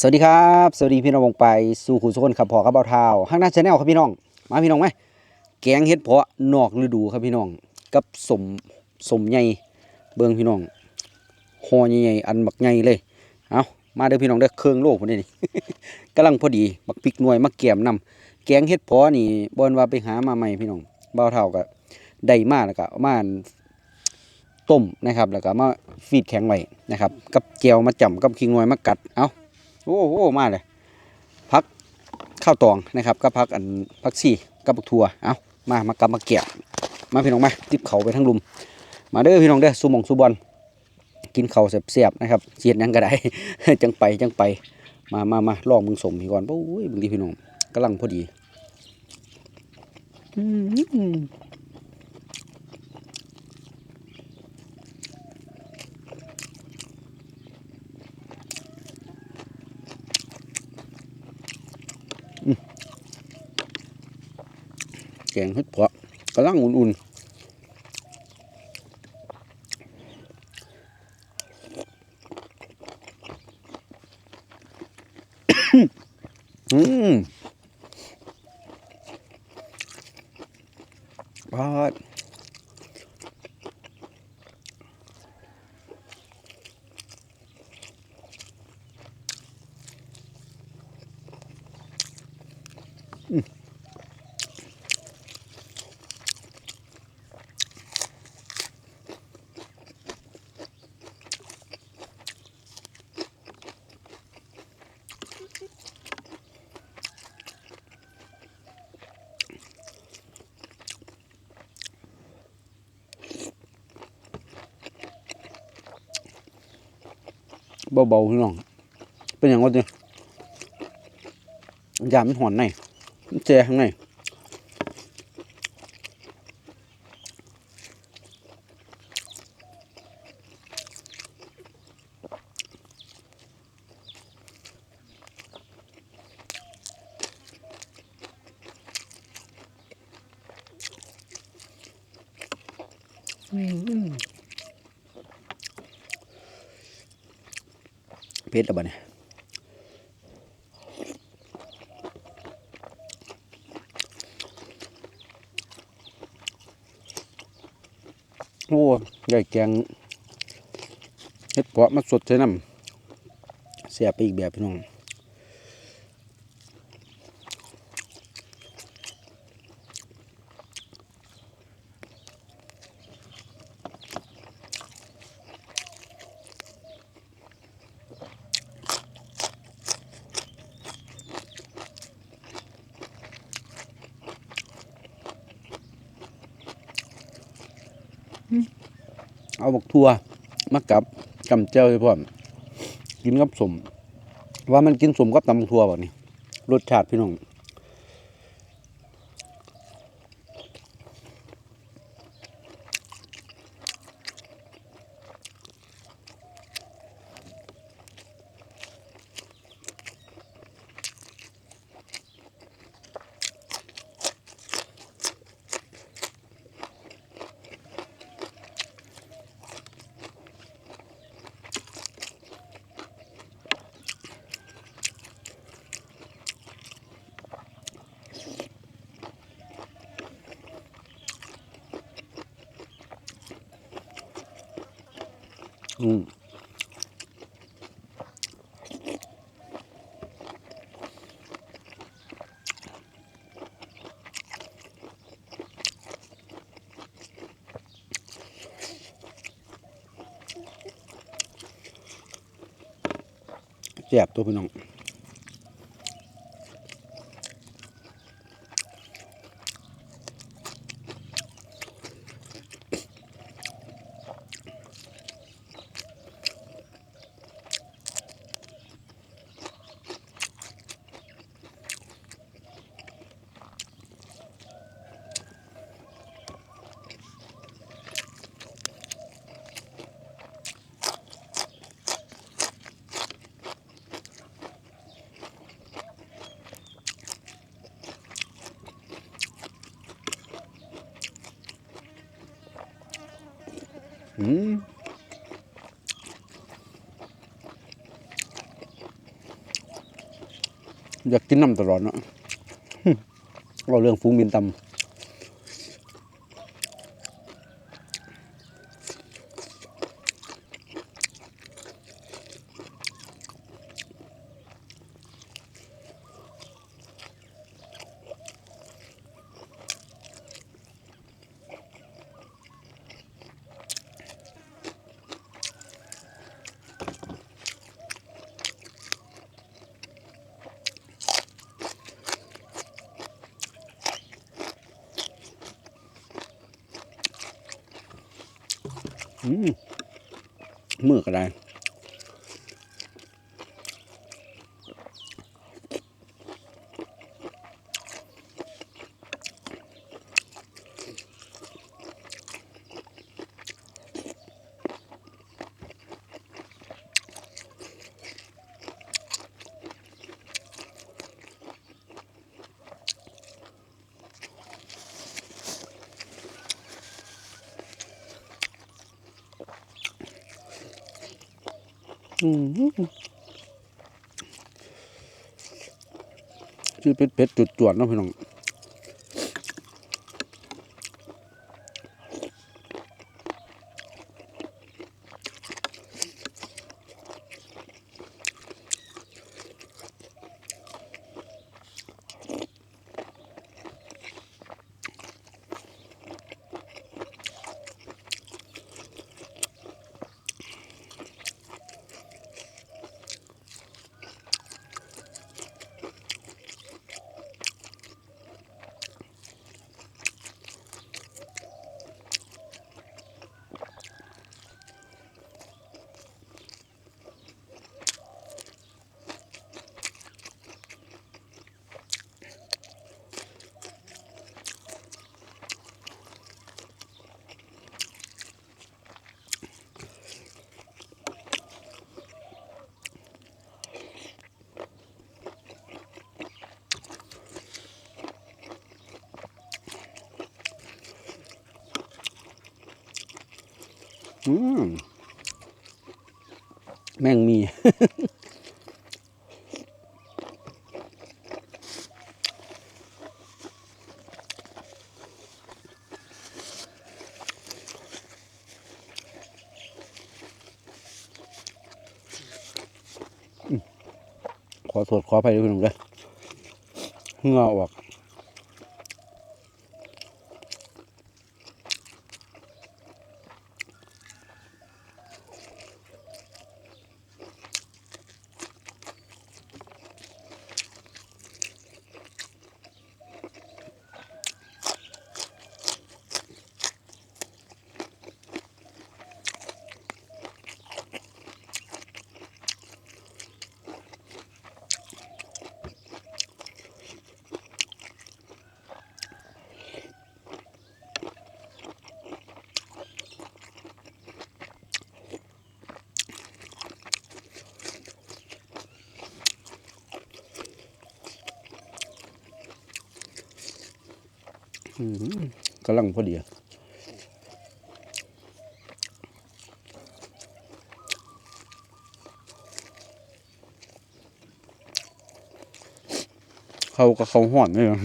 สวัสดีครับ สวัสดีพี่น้องวงไปสู่ขุนสุคนขับพอขับเบาเท้าข้างหน้าชาแนลครับพี่น้อง มาพี่น้องไหมแกงเห็ดเพาะนอกฤดูครับพี่น้อง กับสมสมใหญ่เบิ่งพี่น้องหอใหญ่ๆอันบักใหญ่เลยเอามาเด้อพี่น้องเด้อเครื่องโลกพุ่นนี่กำลังพอดีบักพริกหน่วยมาแกมนำแกงเห็ดเพาะนี่บอนว่าไปหามาใหม่พี่น้องเบาเท่าก็ได้มาแล้วก็มาต้มนะครับแล้วก็มาฟีดแข็งไว้นะครับ กับแจวมาจ่ำกับขิงหน่วยมากัดเอา โอ้โหมาเลยพักข้าวตองนะครับก็พักอันพักซี่กับพักทัวเอามามากำมาแกะมาพี่น้องมาติบเขาไปทั้งลุม มาเด้อพี่น้องเด้อสุมองสุบอลกินเขาเสียบๆนะครับเสียดหยังก็ได้จังไปจังไปมามามาลองมึงสมพี่ก่อนโอ้ยมึงดีพี่น้องกำลังพอดี อืม แกงเห็ดเพาะกำลังอุ่นๆปาด เบาๆพี่น้อง เป็นอย่างว่าเนี่ยยามันหอนในมันแจข้างในอืม เพชรอะบัดเนี่ยโอ้ใหญ่แกงเห็ดเพาะมาสดใช่น้ำเสียไปอีกแบบพี่น้อง เอาบักทั่วมากับกำเจ้าให้พร้อมกินกับสมว่ามันกินสมกับตำบักทั่วบ่นี่รสชาติพี่น้อง อืมแซ่บตัวพี่น้อง อยากกินน้ำตลอดเนาะเราเรื่องฟูงบินตำ มมือก็ได้ อือเป็ดเป็ดจุดจวดเนาะพี่น้อง อืมแม่งมี ขอโทษขออภัยด้วยพี่น้องเลยเหงื่อออก กำลังพอดีเขาก็เขาห่อนเลยอะ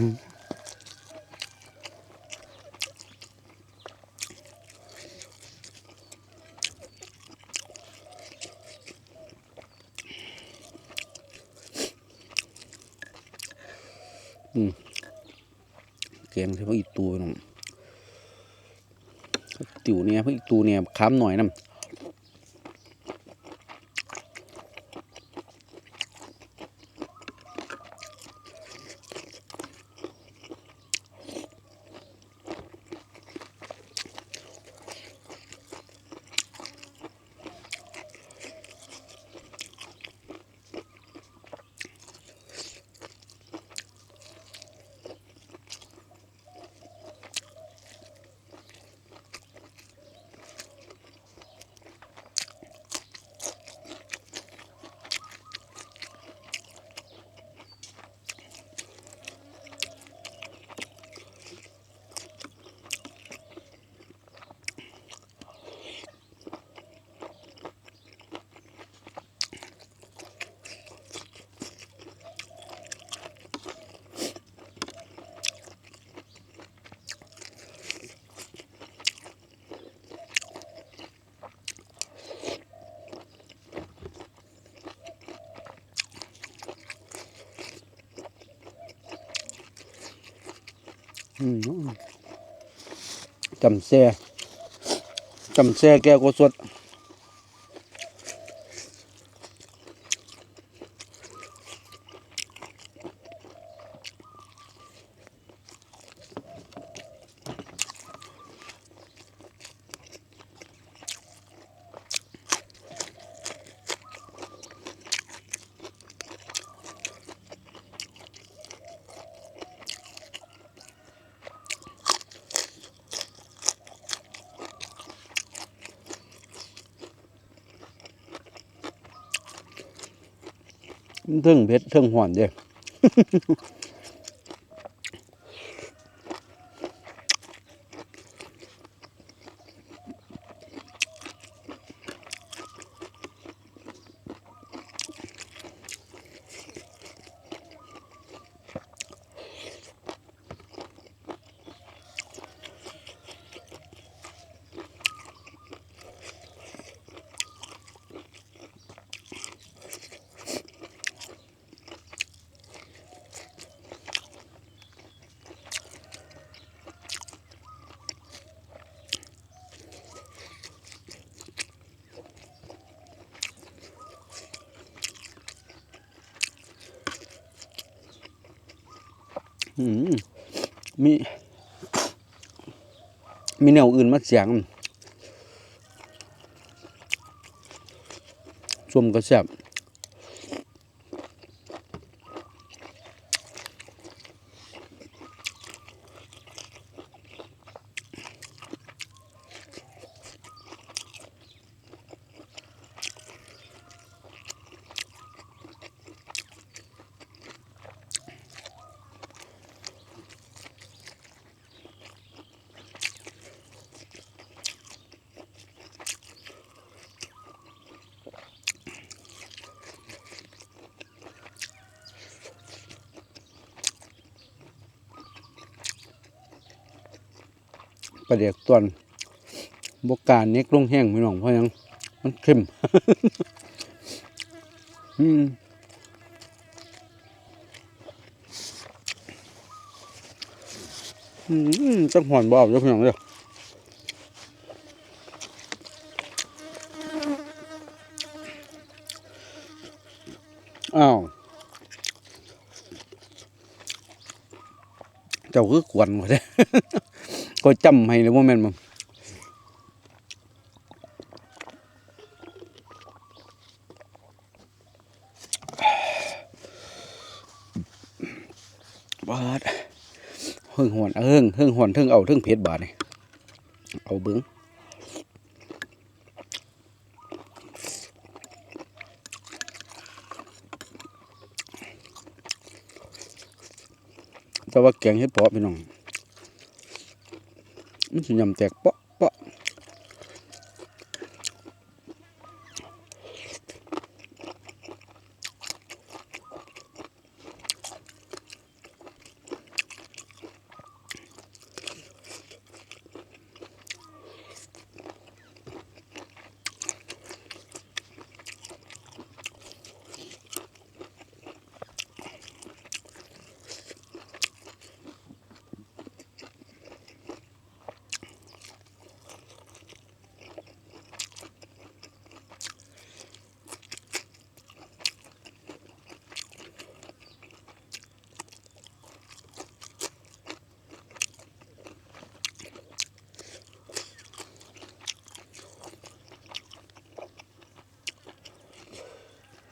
อืมแก งใช่พวกอีกตัวน้องติ๋วเนี่ยพวกอีกตัวเนี่ยค้ำหน่อยน้ำ จำแซ่จำแซ่แก้วก็สด เทิงเผ็ดเทิงหวานเด้ มี มีแนวอื่นมาเสียงสมกระแซบ ประเดียวตวนบกการเน็กลงแห้งพี่น้องเพราะยัง มันเข้มอืมอืมจังหอนบ่เอาเด้อพี่น้องเด้ออ้าว เจ้าคือกวนหมดเลย ก็จำให้เลยว่าแม่นบ่บาดเฮิงหวนเฮิงเฮิงหวนเทิงเอาเทิงเพชรบาดนี่เอาเบิ้งแต่ว่าแกงเฮ็ดเพาะพี่น้อง มันสิยำแตกเปาะ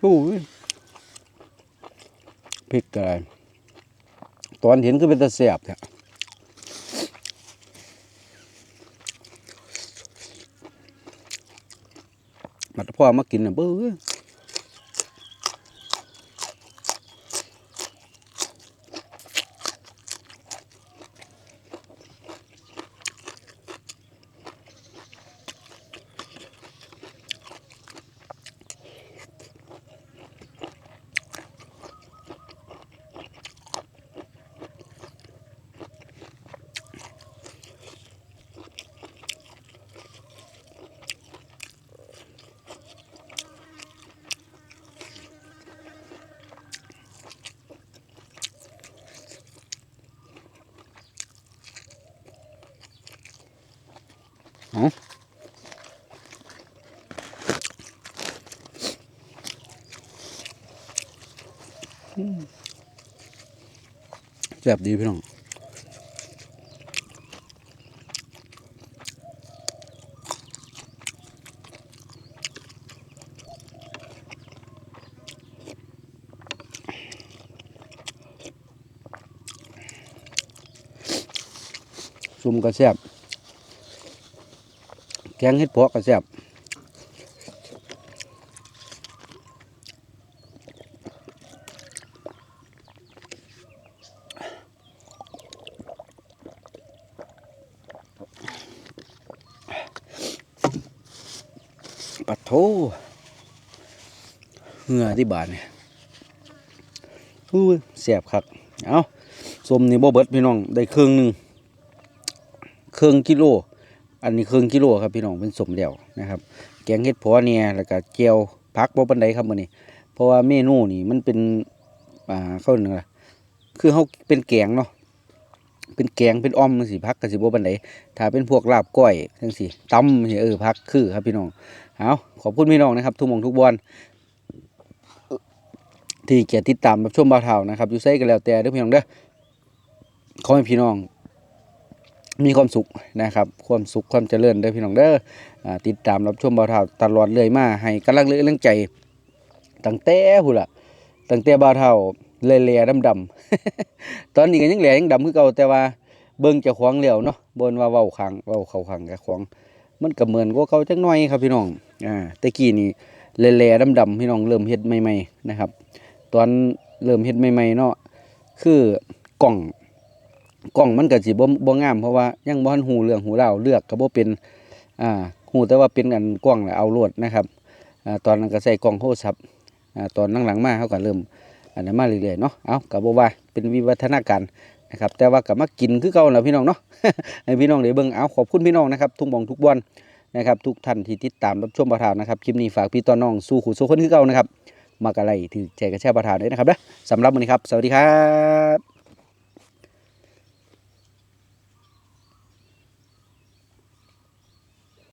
อ้ยพริกอะไรตอนเห็นก็เป็นตะแสบแท้มาพ่อมากินน่ะเบ้อ ซ่บดีพี่น้องซุ่มก็แซ่บแกงเห็ดเพาะก็แซ่บปัดโถเหงื่อ ที่บาดเนี่ยอู้ยแซ่บคักเอาสมนี่บ่เบิดพี่น้องได้ครึ่งหนึ่งเครื่องกิโล อันนี้เครื่องกิโลครับพี่น้องเป็นสมเดี่ยวนะครับ แกงเห็ดพอเนี่ยแล้วก็เจียวพักบ่ปันไดครับมื้อนี้เพราะว่าเมนูนี่มันเป็นอ่าเขาเรียกว่าคือเฮาเป็นแกงเนาะเป็นแกงเป็นอ้อมจังซี่พักก็สิบ่ปันไดถ้าเป็นพวกลาบก้อยจังซี่ตำเออพักคือครับพี่น้องเอาขอบคุณพี่น้องนะครับ ทุกมงทุกบอน ที่จะติดตามรับชมบ่าวเฒ่านะครับอยู่ไสก็แล้วแต่เด้อพี่น้องเด้อขอให้พี่น้อง มีความสุขนะครับ ความสุขความเจริญเด้อพี่น้องเด้ออ่าติดตามรับชมบ่าวเท่าตลอดเลยมาให้กำลังเลือเรื่องใจตั้งแต่ผู้นละตั้งแต่บ่าวเท่าเล่ๆดำๆตอนนี้ก็ยังแหล่ยังดำคือเก่าแต่ว่าเบิ่งจ้าของแล้วเนาะบนว่าเว้าข้างเว้าเข้าข้างเจ้าของมันก็เหมือนกว่าเก่าจักหน่อยครับพี่น้องอ่าแต่กี้นี่เล่ๆดำๆพี่น้องเริ่มเฮ็ดใหม่ๆนะครับ ตอนเริ่มเฮ็ดใหม่ๆเนาะคือกล่องกล้องมันก็สิบ่บ่งามเพราะว่ายังบ่ทันฮู้เรื่องฮู้ราวเลือกก็บ่เป็นอ่าฮู้แต่ว่าเป็นอันกล้องแล้วเอาโลดนะครับอ่าตอนนั้นก็ใช้กล้องโทรศัพท์อ่าตอนหลังๆมาเฮาก็เริ่มอันนั้นมาเรื่อยๆเนาะเอาก็บ่ว่าเป็นวิวัฒนาการนะครับแต่ว่าก็มากินคือเก่าแล้วพี่น้องเนาะให้พี่น้องได้เบิ่งเอาขอบคุณพี่น้องนะครับทุกหม่องทุกบอนนะครับทุกท่านที่ติดตามรับชมประทานนะครับคลิปนี้ฝากพี่ต้อนน้องสู่ขู่สู่คนคือเก่านะครับ มากอะไรถือแจกกระแช่ประทานด้วยนะครับเด้อสำหรับวันนี้ครับ สวัสดีครับ